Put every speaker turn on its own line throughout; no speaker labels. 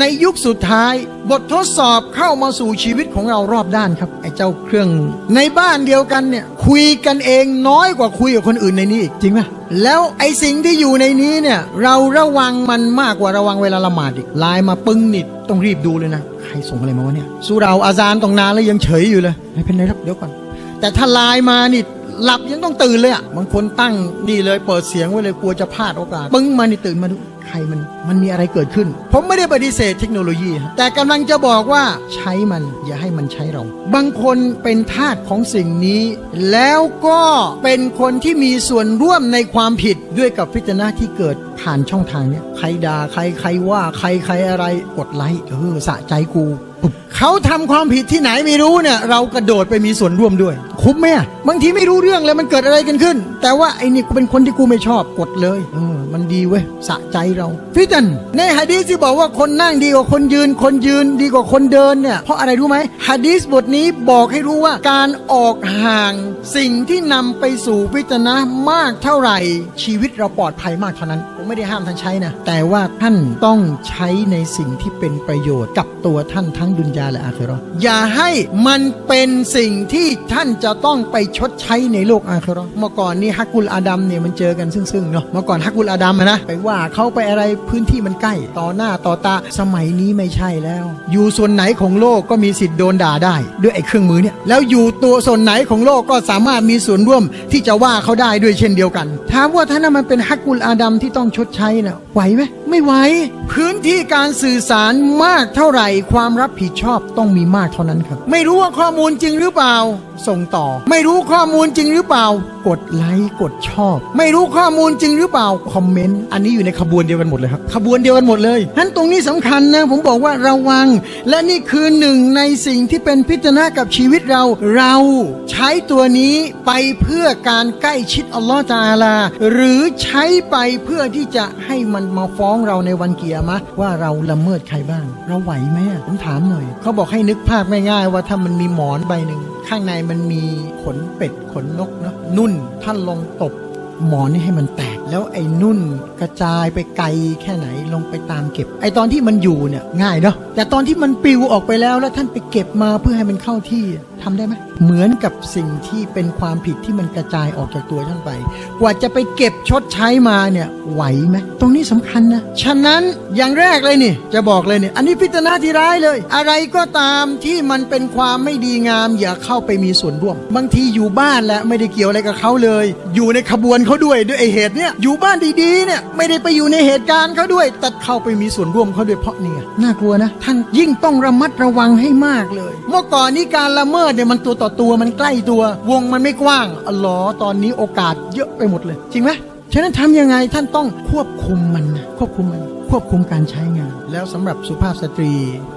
ในยุคสุดท้ายบททดสอบเข้ามาสู่ชีวิตของเรารอบด้านครับไอ้เจ้าเครื่อง ในบ้านเดียวกันเนี่ยคุยกันเองน้อยกว่าคุยกับคนอื่นในนี้อีกจริงไหมแล้วไอ้สิ่งที่อยู่ในนี้เนี่ยเราระวังมันมากกว่าระวังเวลาละหมาดอีกไลน์มาปึ้งนิดต้องรีบดูเลยนะ ใครส่งอะไรมาวะเนี่ยสุเราอาซานตรงนานแล้วยังเฉยอยู่เลยไม่เป็นไรครับเดี๋ยวก่อนแต่ถ้าไลน์มานี่หลับยังต้องตื่นเลยอะบางคนตั้งนี่เลยเปิดเสียงไว้เลยกลัวจะพลาดโอกาสปึ้งมานี่ตื่นมาดู ใครมันมันมีอะไรเกิดขึ้น ผมไม่ได้ปฏิเสธเทคโนโลยี แต่กำลังจะบอกว่าใช้มันอย่าให้มันใช้เรา บางคนเป็นทาสของสิ่งนี้ แล้วก็เป็นคนที่มีส่วนร่วมในความผิดด้วยกับฟิตนะที่เกิดผ่านช่องทางเนี้ยใครด่าใครใครว่าใครใครอะไรกดไลค์เออสะใจกูปุ๊บเขาทำความผิดที่ไหนไม่รู้เนี่ย เรากระโดดไปมีส่วนร่วมด้วย คุ้มไหมบางทีไม่รู้เรื่องเลยมันเกิดอะไรกันขึ้น แต่ว่าไอ้นี่กูเป็นคนที่กูไม่ชอบกดเลยเออมันดีเว้ยสะใจเราฟิตันในฮะดีษที่บอกว่าคนนั่งดีกว่าคนยืน คนยืนดีกว่าคนเดินเนี่ยเพราะอะไรรู้ไหมฮะดีษบทนี้บอกให้รู้ว่าการออกห่างสิ่งที่นำไปสู่ฟิตนะมากเท่าไหร่ชีวิตเราปลอดภัยมากเท่านั้น ไม่ได้ห้ามท่านใช้นะ แต่ว่าท่านต้องใช้ในสิ่งที่เป็นประโยชน์กับตัวท่านทั้งดุนยาและอาคิราอย่าให้มันเป็นสิ่งที่ท่านจะต้องไปชดใช้ในโลกอาคิราเมื่อก่อนนี้ฮักกุลอาดัมเนี่ยมันเจอกันซึ่งๆเนาะเมื่อก่อนฮักกุลอาดัมนะไปว่าเขาไปอะไรพื้นที่มันใกล้ ต่อหน้าต่อตาสมัยนี้ไม่ใช่แล้ว อยู่ส่วนไหนของโลกก็มีสิทธิ์โดนด่าได้ ด้วยไอ้เครื่องมือเนี่ยแล้วอยู่ตัวส่วนไหนของโลกก็สามารถมีส่วนร่วมที่จะว่าเขาได้ด้วยเช่นเดียวกันถามว่าถ้านั้นมันเป็นฮักกุลอาดัมที่ต้องชดใช้น่ะไหวไหมไม่ไหวพื้นที่การสื่อสารมากเท่าไหร่ ความรับผิดชอบต้องมีมากเท่านั้นครับ ไม่รู้ว่าข้อมูลจริงหรือเปล่า ส่งต่อ ไม่รู้ข้อมูลจริงหรือเปล่า กดไลค์กดชอบ ไม่รู้ข้อมูลจริงหรือเปล่าคอมเมนต์อันนี้อยู่ในขบวนเดียวกันหมดเลยครับขบวนเดียวกันหมดเลยนั้นตรงนี้สำคัญนะผมบอกว่าระวัง และนี่คือหนึ่งในสิ่งที่เป็นพิจารณากับชีวิตเราเราใช้ตัวนี้ไปเพื่อการใกล้ชิดอัลลอฮ์ตาลา หรือใช้ไปเพื่อที่ที่จะให้มันมาฟ้องเราในวันเกียรมะว่าเราละเมิดใครบ้าง เราไหวไหมผมถามหน่อย เขาบอกให้นึกภาพง่ายๆว่าถ้ามันมีหมอนใบหนึ่งข้างในมันมีขนเป็ดขนนกเนาะนุ่นท่านลองตบหมอนนี่ให้มันแตก แล้วไอ้นุ่นกระจายไปไกลแค่ไหนลงไปตามเก็บ ไอ้ตอนที่มันอยู่เนี่ยง่ายเนาะแต่ตอนที่มันปลิวออกไปแล้วแล้วท่านไปเก็บมาเพื่อให้มันเข้าที่ทำได้ไหมเหมือนกับสิ่งที่เป็นความผิดที่มันกระจายออกจากตัวท่านไป กว่าจะไปเก็บชดใช้มาเนี่ยไหวไหมตรงนี้สำคัญนะฉะนั้นอย่างแรกเลยนี่ จะบอกเลยเนี่ยอันนี้พิจารณาที่ร้ายเลย อะไรก็ตามที่มันเป็นความไม่ดีงาม อย่าเข้าไปมีส่วนร่วม บางทีอยู่บ้านแล้วไม่ได้เกี่ยวอะไรกับเขาเลย อยู่ในขบวนเขาด้วยด้วยไอเหตุเนี่ยอยู่บ้านดีๆเนี่ยไม่ได้ไปอยู่ในเหตุการณ์เขาด้วย แต่เข้าไปมีส่วนร่วมเขาด้วยเพราะเนี่ยน่ากลัวนะ ท่านยิ่งต้องระมัดระวังให้มากเลย เมื่อก่อนนี้การละเมิดเนี่ยมันตัวต่อตัวมันใกล้ตัว วงมันไม่กว้างอ๋อเหรอตอนนี้โอกาสเยอะไปหมดเลย จริงไหมฉะนั้นทำยังไงท่านต้องควบคุมมันนะควบคุมมันควบคุมการใช้งาน แล้วสำหรับสุภาพสตรี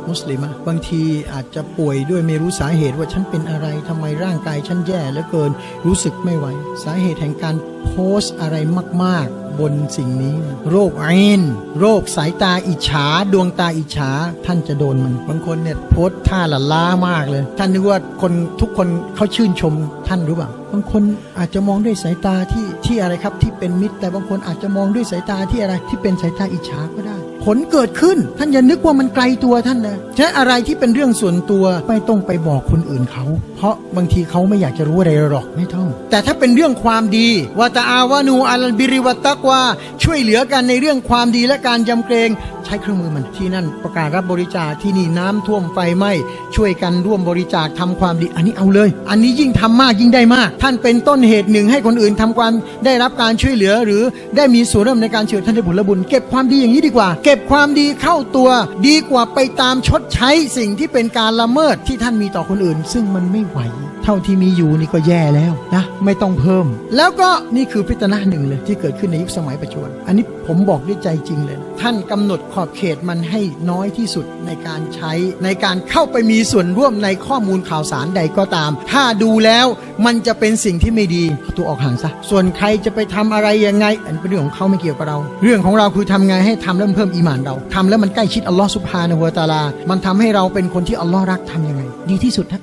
มุสลิมะบางทีอาจจะป่วยด้วยไม่รู้สาเหตุว่าฉันเป็นอะไรทำไมร่างกายฉันแย่เหลือเกิน รู้สึกไม่ไหว สาเหตุแห่งการโพสต์อะไรมาก ๆ บนสิ่งนี้ โรคไอนโรคสายตาอิจฉา ดวงตาอิจฉา ท่านจะโดนมัน บางคนเนี่ยโพสท่าละล้ามากเลย ท่านนึกว่าคนทุกคนเขาชื่นชมท่านรือเปล่าบางคนอาจจะมองด้วยสายตาที่ที่อะไรครับที่เป็นมิตร แต่บางคนอาจจะมองด้วยสายตาที่อะไรที่เป็นสายตาอิจฉาก็ ผลเกิดขึ้น ท่านอย่านึกว่ามันไกลตัวท่านนะใช้อะไรที่เป็นเรื่องส่วนตัวไม่ต้องไปบอกคนอื่นเขา เพราะบางทีเขาไม่อยากจะรู้อะไรหรอกไม่ต้อง แต่ถ้าเป็นเรื่องความดีวาตาอาวานูอัลบิริวัตตักว่าช่วยเหลือกันในเรื่องความดีและการยำเกรง ใช้เครื่องมือมันที่นั่นประกาศรับบริจาคที่นี่น้ำท่วมไฟไหม้ช่วยกันร่วมบริจาคทำความดี อันนี้เอาเลย อันนี้ยิ่งทำมากยิ่งได้มาก ท่านเป็นต้นเหตุหนึ่งให้คนอื่นทำความได้รับการช่วยเหลือหรือได้มีส่วนร่วมในการเชิญท่านได้ผลบุญเก็บความดีอย่างนี้ดีกว่าเก็บความดีเข้าตัว ดีกว่าไปตามชดใช้สิ่งที่เป็นการละเมิดที่ท่านมีต่อคนอื่น ซึ่งมันไม่ไหว เท่าที่มีอยู่นี่ก็แย่แล้วนะไม่ต้องเพิ่ม แล้วก็นี่คือพิจารณาหนึ่งเลยที่เกิดขึ้นในยุคสมัยปัจจุบันอันนี้ผมบอกด้วยใจจริงเลย ท่านกำหนดขอบเขตมันให้น้อยที่สุดในการใช้ในการเข้าไปมีส่วนร่วมในข้อมูลข่าวสารใดก็ตาม ถ้าดูแล้วมันจะเป็นสิ่งที่ไม่ดีตัวออกห่างซะส่วนใครจะไปทำอะไรยังไงอันเป็นเรื่องของเขาไม่เกี่ยวกับเรา เรื่องของเราคือทำไงให้ทำแล้วมันเพิ่มอีหมานเราทำแล้วมันใกล้ชิดอัลลอฮ์สุบฮานะฮูวตาลา มันทำให้เราเป็นคนที่อัลลอฮ์รักทำยังไง ดีที่สุดนะ